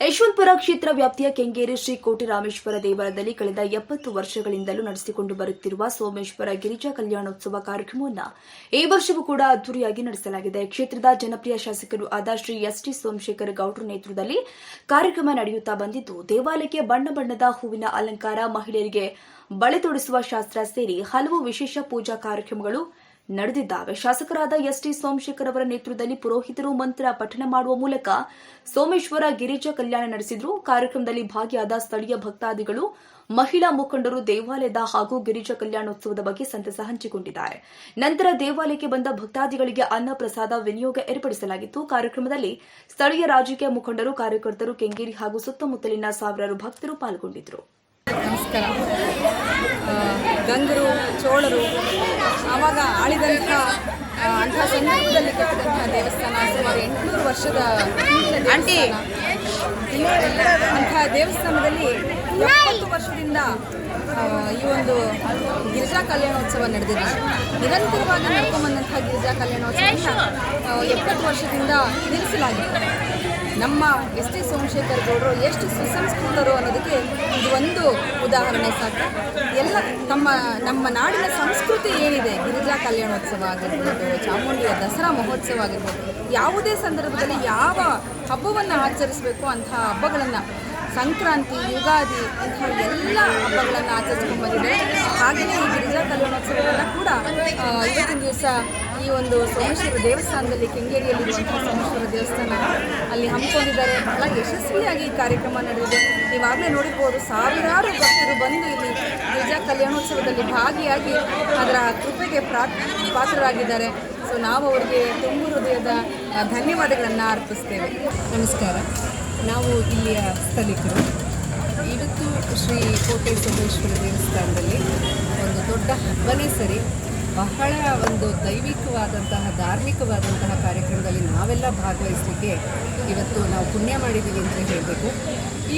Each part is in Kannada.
ಯಶವಂತಪುರ ಕ್ಷೇತ್ರ ವ್ಯಾಪ್ತಿಯ ಕೆಂಗೇರಿ ಶ್ರೀ ಕೋಟಿ ರಾಮೇಶ್ವರ ದೇವಾಲಯದಲ್ಲಿ ಕಳೆದ ಎಪ್ಪತ್ತು ವರ್ಷಗಳಿಂದಲೂ ನಡೆಸಿಕೊಂಡು ಬರುತ್ತಿರುವ ಸೋಮೇಶ್ವರ ಗಿರಿಜಾ ಕಲ್ಯಾಣೋತ್ಸವ ಕಾರ್ಯಕ್ರಮವನ್ನು ಈ ವರ್ಷವೂ ಕೂಡ ಅದ್ದೂರಿಯಾಗಿ ನಡೆಸಲಾಗಿದೆ. ಕ್ಷೇತ್ರದ ಜನಪ್ರಿಯ ಶಾಸಕರು ಆದ ಶ್ರೀ ಎಸ್ ಟಿ ಸೋಮಶೇಖರ್ ಗೌಡ್ರ ನೇತೃತ್ವದಲ್ಲಿ ಕಾರ್ಯಕ್ರಮ ನಡೆಯುತ್ತಾ ಬಂದಿದ್ದು, ದೇವಾಲಯಕ್ಕೆ ಬಣ್ಣ ಬಣ್ಣದ ಹೂವಿನ ಅಲಂಕಾರ ಮಹಿಳೆಯರಿಗೆ ಬಳೆ ತೊಡಿಸುವ ಶಾಸ್ತ್ರ ಸೇರಿ ಹಲವು ವಿಶೇಷ ಪೂಜಾ ಕಾರ್ಯಕ್ರಮಗಳು ನಡೆದಿದ್ದಾವೆ. ಶಾಸಕರಾದ ಎಸ್ಟಿ ಸೋಮಶೇಖರ್ ಅವರ ನೇತೃತ್ವದಲ್ಲಿ ಪುರೋಹಿತರು ಮಂತ್ರ ಪಠಣ ಮಾಡುವ ಮೂಲಕ ಸೋಮೇಶ್ವರ ಗಿರಿಜಾ ಕಲ್ಯಾಣ ನಡೆಸಿದ್ರು. ಕಾರ್ಯಕ್ರಮದಲ್ಲಿ ಭಾಗಿಯಾದ ಸ್ಥಳೀಯ ಭಕ್ತಾದಿಗಳು, ಮಹಿಳಾ ಮುಖಂಡರು ದೇವಾಲಯದ ಹಾಗೂ ಗಿರಿಜಾ ಕಲ್ಯಾಣೋತ್ಸವದ ಬಗ್ಗೆ ಸಂತಸ ಹಂಚಿಕೊಂಡಿದ್ದಾರೆ. ನಂತರ ದೇವಾಲಯಕ್ಕೆ ಬಂದ ಭಕ್ತಾದಿಗಳಿಗೆ ಅನ್ನ ಪ್ರಸಾದ ವಿನಿಯೋಗ ಏರ್ಪಡಿಸಲಾಗಿತ್ತು. ಕಾರ್ಯಕ್ರಮದಲ್ಲಿ ಸ್ಥಳೀಯ ರಾಜಕೀಯ ಮುಖಂಡರು, ಕಾರ್ಯಕರ್ತರು, ಕೆಂಗೇರಿ ಹಾಗೂ ಸುತ್ತಮುತ್ತಲಿನ ಸಾವಿರಾರು ಭಕ್ತರು ಪಾಲ್ಗೊಂಡಿದ್ದರು ನಮಸ್ಕಾರ. ಗಂಗರು, ಚೋಳರು, ಆವಾಗ ಆಳಿದಂಥ ಅಂತಹ ಸಂದರ್ಭದಲ್ಲಿ ಕಟ್ಟಿದಂಥ ದೇವಸ್ಥಾನ, ಸುಮಾರು ಎಂಟುನೂರು ವರ್ಷದ ಆಂಟಿ ಅಂತಹ ದೇವಸ್ಥಾನದಲ್ಲಿ ಎಪ್ಪತ್ತು ವರ್ಷದಿಂದ ಈ ಒಂದು ಗಿರಿಜಾ ಕಲ್ಯಾಣೋತ್ಸವ ನಡೆದಿದೆ. ನಿರಂತರವಾಗಿ ನಡ್ಕೊಂಬಂದಂಥ ಗಿರಿಜಾ ಕಲ್ಯಾಣೋತ್ಸವ ಎಪ್ಪತ್ತು ವರ್ಷದಿಂದ ನಿಲ್ಲಿಸಲಾಗಿದೆ. ನಮ್ಮ ಎಸ್ ಟಿ ಸೋಮಶೇಖರ್ ಗೌಡರು ಎಷ್ಟು ಸುಸಂಸ್ಕೃತರು ಅನ್ನೋದಕ್ಕೆ ಇದು ಒಂದು ಉದಾಹರಣೆ ಸಾಕು. ಎಲ್ಲ ನಮ್ಮ ನಮ್ಮ ನಾಡಿನ ಸಂಸ್ಕೃತಿ ಏನಿದೆ? ಗಿರಿಜಾ ಕಲ್ಯಾಣೋತ್ಸವ ಆಗಿರ್ಬೋದು, ಚಾಮುಂಡಿಯ ದಸರಾ ಮಹೋತ್ಸವ ಆಗಿರ್ಬೋದು, ಯಾವುದೇ ಸಂದರ್ಭದಲ್ಲಿ ಯಾವ ಹಬ್ಬವನ್ನು ಆಚರಿಸಬೇಕು ಅಂತಹ ಹಬ್ಬಗಳನ್ನು ಸಂಕ್ರಾಂತಿ, ಯುಗಾದಿ ಇಂತಹ ಎಲ್ಲ ಹಬ್ಬಗಳನ್ನು ಆಚರಿಸ್ಕೊಂಡು ಬಂದಿದೆ. ಹಾಗೆಯೇ ಈ ಗಿರಿಜಾ ಕಲ್ಯಾಣೋತ್ಸವವನ್ನು ಕೂಡ ಇವತ್ತಿನ ದಿವಸ ಈ ಒಂದು ಸೋಮೇಶ್ವರ ದೇವಸ್ಥಾನದಲ್ಲಿ ಕೆಂಗೇರಿಯಲ್ಲಿರುವಂಥ ಸೋಮೇಶ್ವರ ದೇವಸ್ಥಾನ ಅಲ್ಲಿ ಹಮ್ಮಿಕೊಂಡಿದ್ದಾರೆ. ಬಹಳ ಯಶಸ್ವಿಯಾಗಿ ಈ ಕಾರ್ಯಕ್ರಮ ನಡೆದಿದೆ. ನೀವಾಗಲೇ ನೋಡಿರ್ಬೋದು ಸಾವಿರಾರು ಭಕ್ತರು ಬಂದು ಇಲ್ಲಿ ಗಿರಿಜಾ ಕಲ್ಯಾಣೋತ್ಸವದಲ್ಲಿ ಭಾಗಿಯಾಗಿ ಅದರ ಕೃಪೆಗೆ ಪಾತ್ರರಾಗಿದ್ದಾರೆ. ಸೊ ನಾವು ಅವರಿಗೆ ತುಂಬು ಹೃದಯದ ಧನ್ಯವಾದಗಳನ್ನು ಅರ್ಪಿಸ್ತೇವೆ. ನಮಸ್ಕಾರ. ನಾವು ಇಲ್ಲಿಯ ಸ್ಥಳೀಕರು. ಇವತ್ತು ಶ್ರೀ ಕೋಟೆ ಸೋಮೇಶ್ವರ ದೇವಸ್ಥಾನದಲ್ಲಿ ಒಂದು ದೊಡ್ಡ ಹಬ್ಬನೇ ಸರಿ. ಬಹಳ ಒಂದು ದೈವಿಕವಾದಂತಹ, ಧಾರ್ಮಿಕವಾದಂತಹ ಕಾರ್ಯಕ್ರಮದಲ್ಲಿ ನಾವೆಲ್ಲ ಭಾಗವಹಿಸಲಿಕ್ಕೆ ಇವತ್ತು ನಾವು ಪುಣ್ಯ ಮಾಡಿದ್ದೀವಿ ಅಂತ ಹೇಳಬೇಕು.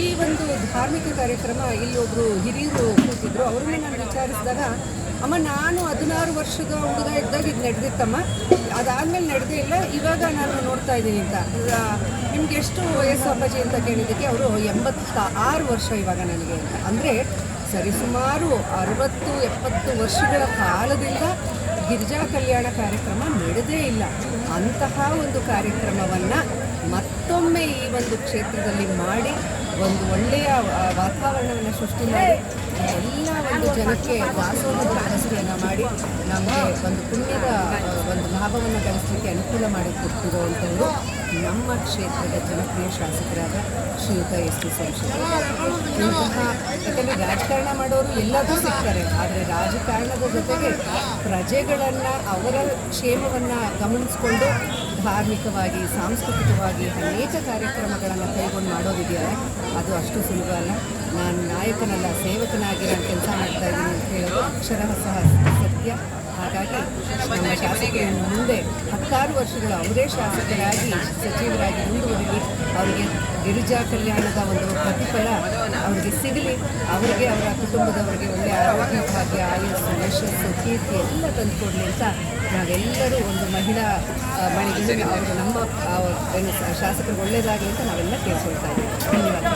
ಈ ಒಂದು ಧಾರ್ಮಿಕ ಕಾರ್ಯಕ್ರಮ ಇಲ್ಲಿ ಒಬ್ಬರು ಹಿರಿಯರು ಕೂತಿದ್ರು, ಅವ್ರನ್ನ ನಾನು ವಿಚಾರಿಸಿದಾಗ ಅಮ್ಮ, ನಾನು ಹದಿನಾರು ವರ್ಷದ ಹುಡುಗ ಇದ್ದಾಗ ಇದು ನಡೆದಿತ್ತಮ್ಮ. ಅದಾದಮೇಲೆ ನಡೆದೇ ಇಲ್ಲ, ಇವಾಗ ನಾನು ನೋಡ್ತಾ ಇದ್ದೀನಿ ಅಂತ. ನಿಮ್ಗೆ ಎಷ್ಟು ವಯಸ್ಸು ಅಪ್ಪಾಜಿ ಅಂತ ಕೇಳಿದ್ದಕ್ಕೆ ಅವರು ಎಂಬತ್ತ ಆರು ವರ್ಷ ಇವಾಗ ನನಗೆ ಅಂದರೆ ಸರಿಸುಮಾರು ಅರವತ್ತು, ಎಪ್ಪತ್ತು ವರ್ಷಗಳ ಕಾಲದಿಂದ ಗಿರಿಜಾ ಕಲ್ಯಾಣ ಕಾರ್ಯಕ್ರಮ ನಡೆದೇ ಇಲ್ಲ. ಅಂತಹ ಒಂದು ಕಾರ್ಯಕ್ರಮವನ್ನು ಮತ್ತೊಮ್ಮೆ ಈ ಒಂದು ಕ್ಷೇತ್ರದಲ್ಲಿ ಮಾಡಿ ಒಂದು ಒಳ್ಳೆಯ ವಾತಾವರಣವನ್ನು ಸೃಷ್ಟಿ ಮಾಡಿ, ಎಲ್ಲ ಒಂದು ಜನಕ್ಕೆ ದಾಸೋಹದ ವ್ಯವಸ್ಥೆಯನ್ನು ಮಾಡಿ ನಮಗೆ ಒಂದು ಪುಣ್ಯದ ಒಂದು ಲಾಭವನ್ನು ಗಳಿಸಲಿಕ್ಕೆ ಅನುಕೂಲ ಮಾಡಿ ಕೊಡ್ತಿರುವಂಥವರು ನಮ್ಮ ಕ್ಷೇತ್ರದ ಜನಪ್ರಿಯ ಶಾಸಕರಾದ ಶ್ರೀಯುತ ಎಸ್ ಟಿ ಸೋಮಶೇಖರ್ ಇಂತಹ ಯಾಕಂದರೆ ರಾಜಕಾರಣ ಮಾಡೋರು ಎಲ್ಲದೂ ಸಿಗ್ತಾರೆ, ಆದರೆ ರಾಜಕಾರಣದ ಜೊತೆಗೆ ಪ್ರಜೆಗಳನ್ನು ಅವರ ಕ್ಷೇಮವನ್ನು ಗಮನಿಸಿಕೊಂಡು ಧಾರ್ಮಿಕವಾಗಿ, ಸಾಂಸ್ಕೃತಿಕವಾಗಿ ಅನೇಕ ಕಾರ್ಯಕ್ರಮಗಳನ್ನು ಕೈಗೊಂಡು ಮಾಡೋದಿದೆಯಲ್ಲ, ಅದು ಅಷ್ಟು ಸುಲಭ ಅಲ್ಲ. ನಾನು ನಾಯಕನಲ್ಲ, ಸೇವಕನಾಗಿ ನಾನು ಕೆಲಸ ಮಾಡ್ತಾ ಇದ್ದೀನಿ ಅಂತ ಹೇಳೋದು ಅಕ್ಷರ ಸಹ ಸತ್ಯ. ಹಾಗಾಗಿ ನಮ್ಮ ಶಾಸಕರನ್ನು ಮುಂದೆ ಹತ್ತಾರು ವರ್ಷಗಳು ಅವರೇ ಶಾಸಕರಾಗಿ, ಸಚಿವರಾಗಿ ಮುಂದುವರಿಲಿ ಅವರಿಗೆ ಗಿರಿಜಾ ಕಲ್ಯಾಣದ ಒಂದು ಪ್ರತಿಫಲ ಅವರಿಗೆ ಸಿಗಲಿ. ಅವರಿಗೆ, ಅವರ ಕುಟುಂಬದವರಿಗೆ ಒಳ್ಳೆಯ ಆರೋಗ್ಯ, ಭಾಗ್ಯ, ಆಯುಸ್ಸು, ಯಶಸ್ಸು, ಕೀರ್ತಿ ಎಲ್ಲ ತಂದುಕೊಡಲಿ ಅಂತ ನಾವೆಲ್ಲರೂ ಒಂದು ಮಹಿಳಾ ಮಣಿಗಳು ಅವರು ನಮ್ಮ ಏನು ಶಾಸಕರಿಗೆ ಒಳ್ಳೆಯದಾಗಲಿ ಅಂತ ನಾವೆಲ್ಲ ಕೇಳಿಸ್ಕೊಳ್ತಾ ಇದ್ದೀವಿ. ಧನ್ಯವಾದ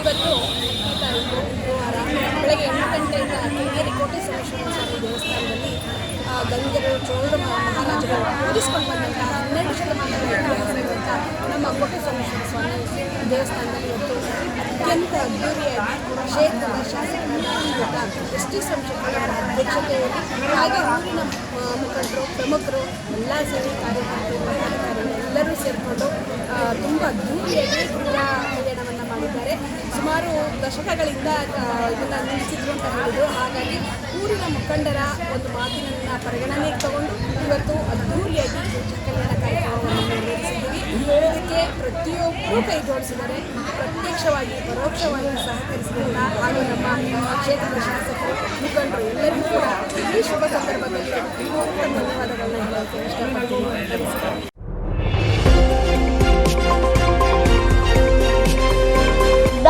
ಇವತ್ತು ಕೋಟೆ ಸ್ವಾಮಿ ದೇವಸ್ಥಾನದಲ್ಲಿ ಗಂಗರು ಚೋಳ ಮಹಾರಾಜರು ಓದಿಸ್ಕೊಂಡು ಬಂದಂತಹ ಹನ್ನೆರಡು ಶತಮಾನಗಳ ನಮ್ಮ ಕೋಟೆ ಸೋಮೇಶ್ವರ ಸ್ವಾಮಿ ದೇವಸ್ಥಾನದಲ್ಲಿ ಇವತ್ತು ಅತ್ಯಂತ ಅದ್ದೂರಿಯಾಗಿ ಕ್ಷೇತ್ರದ ಶಾಸಕ ಎಸ್ ಟಿ ಸಂಶಕ್ತಿಯ ಅಧ್ಯಕ್ಷತೆಯಲ್ಲಿ ಹಾಗೆ ಊರಿನ ಮುಖಂಡರು, ಪ್ರಮುಖರು, ಎಲ್ಲ ಸೇರಿ ಕಾರ್ಯಕರ್ತರು ಎಲ್ಲರೂ ಸೇರಿಕೊಂಡು ತುಂಬ ಅದ್ದೂರಿಯಾಗಿ ಮಾಡಿದ್ದಾರೆ. ಸುಮಾರು ದಶಕಗಳಿಂದ ಇದನ್ನು ನಿಲ್ಲಿಸಿದ್ರು ಅಂತ ಹೇಳಿದ್ರು. ಹಾಗಾಗಿ ಊರಿನ ಮುಖಂಡರ ಒಂದು ಮಾತಿನ ಪರಿಗಣನೆಗೆ ತಗೊಂಡು ಇವತ್ತು ಅದ್ದೂರಿಯಾಗಿ ಕಲ್ಯಾಣ ಕಾರ್ಯಕ್ರಮವನ್ನು ನೆರವೇರಿಸಿದ್ದೀವಿ. ಇದಕ್ಕೆ ಪ್ರತಿಯೊಬ್ಬರೂ ಕೈ ಜೋಡಿಸಿದ್ದಾರೆ. ಪ್ರತ್ಯಕ್ಷವಾಗಿ, ಪರೋಕ್ಷವಾಗಿ ಸಹಕರಿಸಿದಂಥ ಹಾಗೂ ನಮ್ಮ ಕ್ಷೇತ್ರದ ಶಾಸಕರು, ಮುಖಂಡರು ಎಲ್ಲರಿಗೂ ಕೂಡ ಈ ಶುಭ ಸಂದರ್ಭದಲ್ಲಿ ಧನ್ಯವಾದಗಳನ್ನ ಹೇಳೋಕ್ಕೆ ಇಷ್ಟಪಡ್ತೀನಿ.